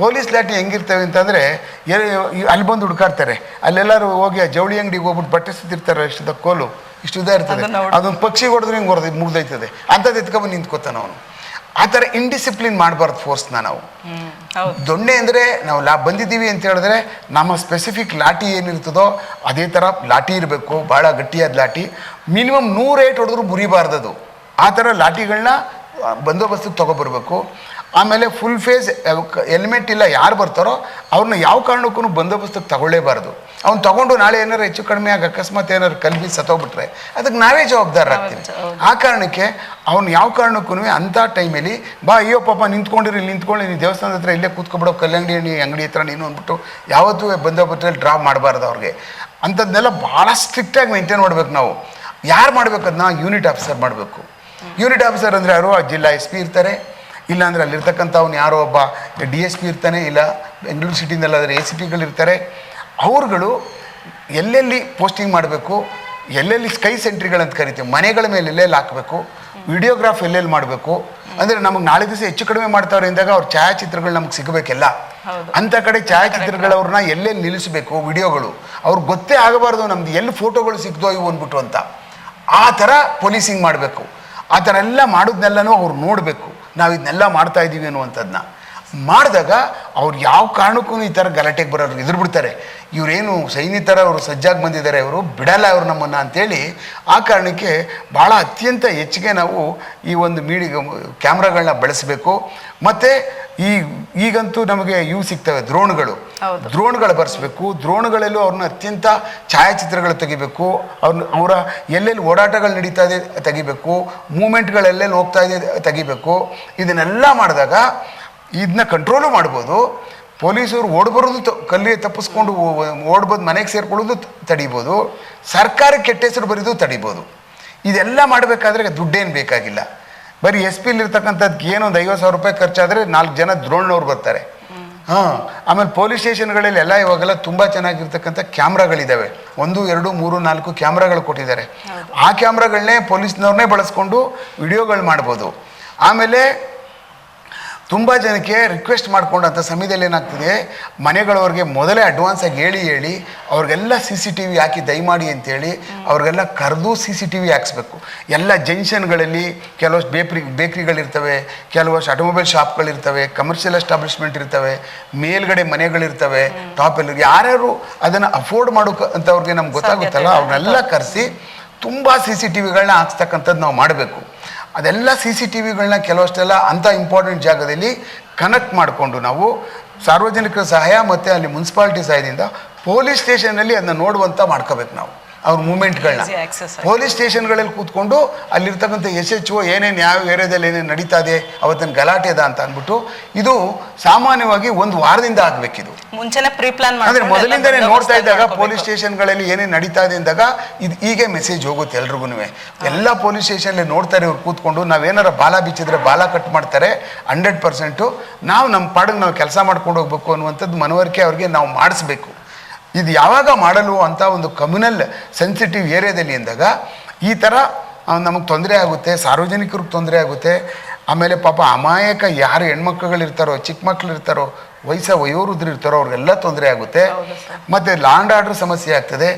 ಪೊಲೀಸ್ ಲಾಠಿ ಹೆಂಗಿರ್ತವೆ ಅಂತಂದರೆ ಅಲ್ಲಿ ಬಂದು ಹುಡ್ಕಾಡ್ತಾರೆ. ಅಲ್ಲೆಲ್ಲರೂ ಹೋಗಿ ಆ ಜವಳಿ ಅಂಗಡಿಗೆ ಹೋಗ್ಬಿಟ್ಟು ಬಟ್ಟೆ ಸುತ್ತಿರ್ತಾರೆ ಇಷ್ಟದ ಕೋಲು ಇಷ್ಟು ಇದ ಇರ್ತದೆ. ಅದೊಂದು ಪಕ್ಷಿ ಹೊಡೆದ್ರೆ ಹಿಂಗೆ ಹೊಡೆದು ಮುಗ್ದೈತದೆ. ಅಂಥದ್ದು ಎತ್ಕೊಂಡ್ಬಂದು ನಿಂತ್ಕೋತಾನೆ ಅವನು. ಆ ಥರ ಇಂಡಿಸಿಪ್ಲಿನ್ ಮಾಡಬಾರ್ದು ಫೋರ್ಸ್ನ ನಾವು. ದೊಣ್ಣೆ ಅಂದರೆ ನಾವು ಲಾ ಬಂದಿದ್ದೀವಿ ಅಂತ ಹೇಳಿದ್ರೆ ನಮ್ಮ ಸ್ಪೆಸಿಫಿಕ್ ಲಾಟಿ ಏನಿರ್ತದೋ ಅದೇ ಥರ ಲಾಟಿ ಇರಬೇಕು ಭಾಳ ಗಟ್ಟಿಯಾದ ಲಾಟಿ ಮಿನಿಮಮ್ ನೂರು ಏಟ್ ಹೊಡೆದ್ರು ಮುರಿಬಾರ್ದದು. ಆ ಥರ ಲಾಟಿಗಳನ್ನ ಬಂದೋಬಸ್ತಿಗೆ ತೊಗೊಬರ್ಬೇಕು. ಆಮೇಲೆ ಫುಲ್ ಫೇಸ್ ಹೆಲ್ಮೆಟ್ ಇಲ್ಲ ಯಾರು ಬರ್ತಾರೋ ಅವ್ರನ್ನ ಯಾವ ಕಾರಣಕ್ಕೂ ಬಂದೋಬಸ್ತಕ್ಕೆ ತಗೊಳ್ಳೇಬಾರ್ದು. ಅವ್ನು ತಗೊಂಡು ನಾಳೆ ಏನಾರು ಹೆಚ್ಚು ಕಡಿಮೆ ಆಗಿ ಅಕಸ್ಮಾತ್ ಏನಾರು ಕಲ್ಬಿ ಸತ್ತೋಗ್ಬಿಟ್ರೆ ಅದಕ್ಕೆ ನಾವೇ ಜವಾಬ್ದಾರರಾಗ್ತೀವಿ. ಆ ಕಾರಣಕ್ಕೆ ಅವ್ನು ಯಾವ ಕಾರಣಕ್ಕೂ ಅಂಥ ಟೈಮಲ್ಲಿ ಬಾ ಅಯ್ಯೋ ಪಾಪ ನಿಂತ್ಕೊಂಡಿರಿ ನಿಂತ್ಕೊಳ್ಳಿ ನೀನು ದೇವಸ್ಥಾನದ ಹತ್ರ ಇಲ್ಲೇ ಕೂತ್ಕೊಬಿಡೋ ಕಲ್ಲಂಗಡಿ ಅಂಗಡಿ ಹತ್ರ ನೀನು ಅಂದ್ಬಿಟ್ಟು ಯಾವತ್ತೂ ಬಂದೋಬಸ್ತಲ್ಲಿ ಡ್ರಾ ಮಾಡಬಾರ್ದು ಅವ್ರಿಗೆ. ಅಂಥದ್ದನ್ನೆಲ್ಲ ಭಾಳ ಸ್ಟ್ರಿಕ್ಟಾಗಿ ಮೇಂಟೈನ್ ಮಾಡಬೇಕು ನಾವು. ಯಾರು ಮಾಡಬೇಕು ಅದನ್ನ ಯೂನಿಟ್ ಆಫೀಸರ್ ಮಾಡಬೇಕು. ಯೂನಿಟ್ ಆಫೀಸರ್ ಅಂದರೆ ಯಾರು? ಆ ಜಿಲ್ಲಾ ಎಸ್ ಪಿ ಇರ್ತಾರೆ. ಇಲ್ಲ ಅಂದರೆ ಅಲ್ಲಿರ್ತಕ್ಕಂಥ ಅವ್ನು ಯಾರೋ ಒಬ್ಬ ಡಿ ಎಸ್ ಪಿ ಇರ್ತಾನೆ ಇಲ್ಲ ಬೆಂಗಳೂರು ಸಿಟಿಯಿಂದಲ್ಲಾದರೆ ಎ ಸಿ ಪಿಗಳಿರ್ತಾರೆ. ಅವ್ರುಗಳು ಎಲ್ಲೆಲ್ಲಿ ಪೋಸ್ಟಿಂಗ್ ಮಾಡಬೇಕು ಎಲ್ಲೆಲ್ಲಿ ಸ್ಕೈ ಸೆಂಟ್ರಿಗಳಂತ ಕರಿತೀವಿ ಮನೆಗಳ ಮೇಲೆ ಎಲ್ಲೆಲ್ಲಿ ಹಾಕಬೇಕು ವಿಡಿಯೋಗ್ರಾಫ್ ಎಲ್ಲೆಲ್ಲಿ ಮಾಡಬೇಕು ಅಂದರೆ ನಮಗೆ ನಾಳೆ ದಿವಸ ಹೆಚ್ಚು ಕಡಿಮೆ ಮಾಡ್ತಾವ್ರೆ ಅಂದಾಗ ಅವ್ರ ಛಾಯಾಚಿತ್ರಗಳು ನಮ್ಗೆ ಸಿಗಬೇಕೆಲ್ಲ. ಅಂಥ ಕಡೆ ಛಾಯಾಚಿತ್ರಗಳವ್ರನ್ನ ಎಲ್ಲೆಲ್ಲಿ ನಿಲ್ಲಿಸಬೇಕು ವಿಡಿಯೋಗಳು ಅವ್ರಿಗೆ ಗೊತ್ತೇ ಆಗಬಾರ್ದು ನಮ್ದು ಎಲ್ಲಿ ಫೋಟೋಗಳು ಸಿಗ್ದೋ ಇವು ಅಂದ್ಬಿಟ್ಟು ಅಂತ. ಆ ಥರ ಪೊಲೀಸಿಂಗ್ ಮಾಡಬೇಕು. ಆ ಥರ ಎಲ್ಲ ಮಾಡೋದನ್ನೆಲ್ಲನೂ ಅವ್ರು ನೋಡಬೇಕು. ನಾವು ಇದನ್ನೆಲ್ಲ ಮಾಡ್ತಾ ಇದ್ದೀವಿ ಅನ್ನುವಂಥದ್ದನ್ನ ಮಾಡಿದಾಗ ಅವ್ರು ಯಾವ ಕಾರಣಕ್ಕೂ ಈ ಥರ ಗಲಾಟೆಗೆ ಬರೋರು ಎದುರು ಬಿಡ್ತಾರೆ ಇವರೇನು ಸೈನಿಕರ ಅವರು ಸಜ್ಜಾಗಿ ಬಂದಿದ್ದಾರೆ ಅವರು ಬಿಡಲ್ಲ ಅವರು ನಮ್ಮನ್ನು ಅಂಥೇಳಿ ಆ ಕಾರಣಕ್ಕೆ ಭಾಳ ಅತ್ಯಂತ ಹೆಚ್ಚಿಗೆ ನಾವು ಈ ಒಂದು ಮೀಡಿ ಕ್ಯಾಮ್ರಾಗಳನ್ನ ಬಳಸಬೇಕು. ಮತ್ತು ಈ ಈಗಂತೂ ನಮಗೆ ಇವು ಸಿಗ್ತವೆ ದ್ರೋಣ್ಗಳು. ದ್ರೋಣ್ಗಳು ಬರೆಸ್ಬೇಕು. ದ್ರೋಣ್ಗಳಲ್ಲೂ ಅವ್ರನ್ನ ಅತ್ಯಂತ ಛಾಯಾಚಿತ್ರಗಳು ತೆಗಿಬೇಕು. ಅವ್ರನ್ನ ಅವರ ಎಲ್ಲೆಲ್ಲಿ ಓಡಾಟಗಳು ನಡೀತಾ ಇದೆ ತೆಗಿಬೇಕು. ಮೂಮೆಂಟ್ಗಳೆಲ್ಲೆಲ್ಲಿ ಹೋಗ್ತಾ ಇದೆ ತೆಗಿಬೇಕು. ಇದನ್ನೆಲ್ಲ ಮಾಡಿದಾಗ ಇದನ್ನ ಕಂಟ್ರೋಲು ಮಾಡ್ಬೋದು. ಪೊಲೀಸರು ಓಡ್ಬರೋದು ಕಲ್ಲಿ ತಪ್ಪಿಸ್ಕೊಂಡು ಓಡ್ಬೋದು ಮನೆಗೆ ಸೇರ್ಕೊಳ್ಳೋದು ತಡಿಬೋದು. ಸರ್ಕಾರಕ್ಕೆ ಕೆಟ್ಟ ಹೆಸರು ಬರೋದು ತಡಿಬೋದು. ಇದೆಲ್ಲ ಮಾಡಬೇಕಾದ್ರೆ ದುಡ್ಡೇನು ಬೇಕಾಗಿಲ್ಲ. ಬರೀ ಎಸ್ ಪಿಲಿ ಇರ್ತಕ್ಕಂಥದ್ದು ಏನೊಂದು ಐವತ್ತು ಸಾವಿರ ರೂಪಾಯಿ ಖರ್ಚಾದರೆ ನಾಲ್ಕು ಜನ ದ್ರೋಣ್ನವ್ರು ಬರ್ತಾರೆ. ಹಾಂ, ಆಮೇಲೆ ಪೊಲೀಸ್ ಸ್ಟೇಷನ್ಗಳಲ್ಲಿ ಎಲ್ಲ ಇವಾಗೆಲ್ಲ ತುಂಬ ಚೆನ್ನಾಗಿರ್ತಕ್ಕಂಥ ಕ್ಯಾಮ್ರಾಗಳಿದ್ದಾವೆ ಒಂದು, ಎರಡು, ಮೂರು, ನಾಲ್ಕು ಕ್ಯಾಮ್ರಾಗಳು ಕೊಟ್ಟಿದ್ದಾರೆ. ಆ ಕ್ಯಾಮ್ರಾಗಳನ್ನೇ ಪೊಲೀಸ್ನವ್ರನ್ನೇ ಬಳಸ್ಕೊಂಡು ವಿಡಿಯೋಗಳು ಮಾಡ್ಬೋದು. ಆಮೇಲೆ ತುಂಬ ಜನಕ್ಕೆ ರಿಕ್ವೆಸ್ಟ್ ಮಾಡ್ಕೊಂಡಂಥ ಸಮಯದಲ್ಲಿ ಏನಾಗ್ತದೆ? ಮನೆಗಳವ್ರಿಗೆ ಮೊದಲೇ ಅಡ್ವಾನ್ಸ್ ಆಗಿ ಹೇಳಿ ಹೇಳಿ ಅವ್ರಿಗೆಲ್ಲ ಸಿ ಸಿ ಟಿ ವಿ ಹಾಕಿ ದಯಮಾಡಿ ಅಂತೇಳಿ ಅವ್ರಿಗೆಲ್ಲ ಕರೆದು ಸಿ ಸಿ ಟಿ ವಿ ಹಾಕ್ಸ್ಬೇಕು. ಎಲ್ಲ ಜಂಕ್ಷನ್ಗಳಲ್ಲಿ ಕೆಲವಷ್ಟು ಬೇಕ್ರಿ ಬೇಕ್ರಿಗಳಿರ್ತವೆ ಕೆಲವಷ್ಟು ಆಟೋಮೊಬೈಲ್ ಶಾಪ್ಗಳಿರ್ತವೆ ಕಮರ್ಷಿಯಲ್ ಎಸ್ಟಾಬ್ಲಿಷ್ಮೆಂಟ್ ಇರ್ತವೆ ಮೇಲ್ಗಡೆ ಮನೆಗಳಿರ್ತವೆ ಟಾಪಲ್ಲಿ ಯಾರ್ಯಾರು ಅದನ್ನು ಅಫೋರ್ಡ್ ಮಾಡೋಕೆ ಅಂತವ್ರಿಗೆ ನಮ್ಗೆ ಗೊತ್ತಾಗುತ್ತಲ್ಲ ಅವ್ರನ್ನೆಲ್ಲ ಕರೆಸಿ ತುಂಬ ಸಿ ಸಿ ಟಿ ವಿಗಳನ್ನ ಹಾಕ್ಸ್ತಕ್ಕಂಥದ್ದು ನಾವು ಮಾಡಬೇಕು. ಅದೆಲ್ಲ ಸಿ ಸಿ ಟಿ ವಿಗಳನ್ನ ಕೆಲವಷ್ಟೆಲ್ಲ ಅಂಥ ಇಂಪಾರ್ಟೆಂಟ್ ಜಾಗದಲ್ಲಿ ಕನೆಕ್ಟ್ ಮಾಡಿಕೊಂಡು ನಾವು ಸಾರ್ವಜನಿಕರ ಸಹಾಯ ಮತ್ತು ಅಲ್ಲಿ ಮುನ್ಸಿಪಾಲ್ಟಿ ಸಹಾಯದಿಂದ ಪೊಲೀಸ್ ಸ್ಟೇಷನಲ್ಲಿ ಅದನ್ನ ನೋಡುವಂಥ ಮಾಡ್ಕೋಬೇಕು ನಾವು. ಅವ್ರ ಮೂಮೆಂಟ್ಗಳನ್ನ. ಪೊಲೀಸ್ ಸ್ಟೇಷನ್ಗಳಲ್ಲಿ ಕೂತ್ಕೊಂಡು ಅಲ್ಲಿರ್ತಕ್ಕಂಥ ಎಸ್ ಎಚ್ ಓ ಏನೇನು ಯಾವ ಏರಿಯಾದಲ್ಲಿ ಏನೇನು ನಡೀತಾ ಇದೆ ಅವತ್ತಿನ ಗಲಾಟೆ ಅದ ಅಂತ ಅಂದ್ಬಿಟ್ಟು ಇದು ಸಾಮಾನ್ಯವಾಗಿ ಒಂದು ವಾರದಿಂದ ಆಗಬೇಕಿದು. ಮುಂಚೆನೆ ಪ್ರೀ ಪ್ಲಾನ್ ಅಂದ್ರೆ ಮೊದಲಿಂದನೇ ನೋಡ್ತಾ ಇದ್ದಾಗ ಪೊಲೀಸ್ ಸ್ಟೇಷನ್ಗಳಲ್ಲಿ ಏನೇನು ನಡೀತಾ ಇದೆ ಅಂದಾಗ ಇದು ಹೀಗೆ ಮೆಸೇಜ್ ಹೋಗುತ್ತೆ ಎಲ್ರಿಗೂ ಎಲ್ಲ ಪೊಲೀಸ್ ಸ್ಟೇಷನ್ಲಿ ನೋಡ್ತಾರೆ ಇವ್ರು ಕೂತ್ಕೊಂಡು ನಾವೇನಾರ ಬಾಲ ಬಿಚ್ಚಿದ್ರೆ ಬಾಲ ಕಟ್ ಮಾಡ್ತಾರೆ ಹಂಡ್ರೆಡ್ ಪರ್ಸೆಂಟು ನಾವು ನಮ್ಮ ಪಾಡಿಗೆ ನಾವು ಕೆಲಸ ಮಾಡ್ಕೊಂಡು ಹೋಗ್ಬೇಕು ಅನ್ನುವಂಥದ್ದು ಮನವರಿಕೆ ಅವ್ರಿಗೆ ನಾವು ಮಾಡಿಸ್ಬೇಕು. ಇದು ಯಾವಾಗ ಮಾಡಲು ಅಂತ ಒಂದು ಕಮ್ಯುನಲ್ ಸೆನ್ಸಿಟಿವ್ ಏರಿಯಾದಲ್ಲಿ ಅಂದಾಗ ಈ ಥರ ನಮಗೆ ತೊಂದರೆ ಆಗುತ್ತೆ ಸಾರ್ವಜನಿಕರಿಗೆ ತೊಂದರೆ ಆಗುತ್ತೆ. ಆಮೇಲೆ ಪಾಪ ಅಮಾಯಕ ಯಾರು ಹೆಣ್ಮಕ್ಳುಗಳಿರ್ತಾರೋ ಚಿಕ್ಕ ಮಕ್ಳು ಇರ್ತಾರೋ ವಯಸ್ಸ ವಯೋವೃದ್ಧರು ಇರ್ತಾರೋ ಅವ್ರಿಗೆಲ್ಲ ತೊಂದರೆ ಆಗುತ್ತೆ. ಮತ್ತು ಲ್ಯಾಂಡ್ ಆರ್ಡರ್ ಸಮಸ್ಯೆ ಆಗ್ತದೆ.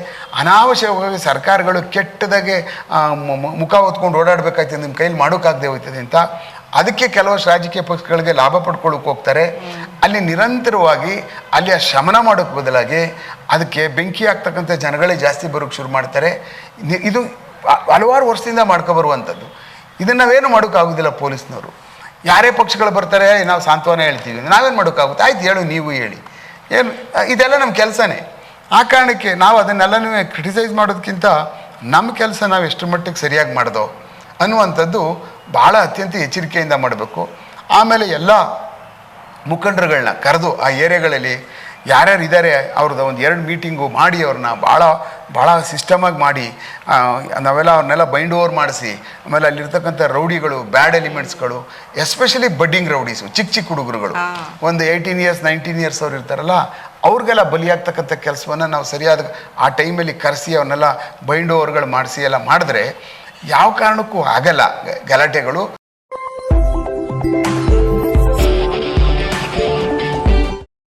ಅನಾವಶ್ಯಕವಾಗಿ ಸರ್ಕಾರಗಳು ಕೆಟ್ಟದಾಗೆ ಮುಖ ಹೊತ್ಕೊಂಡು ಓಡಾಡಬೇಕಾಯ್ತು ನಿಮ್ಮ ಕೈಲಿ ಮಾಡೋಕ್ಕಾಗದೆ ಹೋಗ್ತದೆ ಅಂತ. ಅದಕ್ಕೆ ಕೆಲವಷ್ಟು ರಾಜಕೀಯ ಪಕ್ಷಗಳಿಗೆ ಲಾಭ ಪಡ್ಕೊಳ್ಳೋಕೆ ಹೋಗ್ತಾರೆ. ಅಲ್ಲಿ ನಿರಂತರವಾಗಿ ಅಲ್ಲಿ ಆ ಶಮನ ಮಾಡೋಕ್ಕೆ ಬದಲಾಗಿ ಅದಕ್ಕೆ ಬೆಂಕಿ ಆಗ್ತಕ್ಕಂಥ ಜನಗಳೇ ಜಾಸ್ತಿ ಬರೋಕ್ಕೆ ಶುರು ಮಾಡ್ತಾರೆ. ಇದು ಹಲವಾರು ವರ್ಷದಿಂದ ಮಾಡ್ಕೊಬರುವಂಥದ್ದು ಇದನ್ನು ನಾವೇನು ಮಾಡೋಕ್ಕಾಗೋದಿಲ್ಲ ಪೊಲೀಸ್ನವರು. ಯಾರೇ ಪಕ್ಷಗಳು ಬರ್ತಾರೆ ನಾವು ಸಾಂತ್ವನ ಹೇಳ್ತೀವಿ. ನಾವೇನು ಮಾಡೋಕ್ಕಾಗುತ್ತೆ ಆಯ್ತು, ಹೇಳು, ನೀವು ಹೇಳಿ. ಏನು, ಇದೆಲ್ಲ ನಮ್ಮ ಕೆಲಸನೇ. ಆ ಕಾರಣಕ್ಕೆ ನಾವು ಅದನ್ನೆಲ್ಲನೂ ಕ್ರಿಟಿಸೈಸ್ ಮಾಡೋದಕ್ಕಿಂತ ನಮ್ಮ ಕೆಲಸ ನಾವು ಎಷ್ಟು ಮಟ್ಟಿಗೆ ಸರಿಯಾಗಿ ಮಾಡ್ದೋ ಅನ್ನುವಂಥದ್ದು ಭಾಳ ಅತ್ಯಂತ ಎಚ್ಚರಿಕೆಯಿಂದ ಮಾಡಬೇಕು. ಆಮೇಲೆ ಎಲ್ಲ ಮುಖಂಡರುಗಳನ್ನ ಕರೆದು ಆ ಏರಿಯಾಗಳಲ್ಲಿ ಯಾರ್ಯಾರು ಇದ್ದಾರೆ ಅವ್ರದ್ದು ಒಂದು ಎರಡು ಮೀಟಿಂಗು ಮಾಡಿ ಅವ್ರನ್ನ ಭಾಳ ಭಾಳ ಸಿಸ್ಟಮಾಗಿ ಮಾಡಿ ನಾವೆಲ್ಲ ಅವ್ರನ್ನೆಲ್ಲ ಬೈಂಡ್ ಓವರ್ ಮಾಡಿಸಿ ಆಮೇಲೆ ಅಲ್ಲಿರ್ತಕ್ಕಂಥ ರೌಡಿಗಳು ಬ್ಯಾಡ್ ಎಲಿಮೆಂಟ್ಸ್ಗಳು ಎಸ್ಪೆಷಲಿ ಬಡ್ಡಿಂಗ್ ರೌಡೀಸು ಚಿಕ್ಕ ಚಿಕ್ಕ ಹುಡುಗರುಗಳು. ಒಂದು ಏಯ್ಟೀನ್ ಇಯರ್ಸ್ ನೈನ್ಟೀನ್ ಇಯರ್ಸ್ ಅವ್ರು ಇರ್ತಾರಲ್ಲ ಅವ್ರಿಗೆಲ್ಲ ಬಲಿಯಾಗ್ತಕ್ಕಂಥ ಕೆಲಸವನ್ನು ನಾವು ಸರಿಯಾದ ಆ ಟೈಮಲ್ಲಿ ಕರೆಸಿ ಅವ್ರನ್ನೆಲ್ಲ ಬೈಂಡ್ ಓವರ್ಗಳು ಮಾಡಿಸಿ ಎಲ್ಲ ಮಾಡಿದ್ರೆ ಯಾವ ಕಾರಣಕ್ಕೂ ಆಗಲ್ಲ ಗಲಾಟೆಗಳು.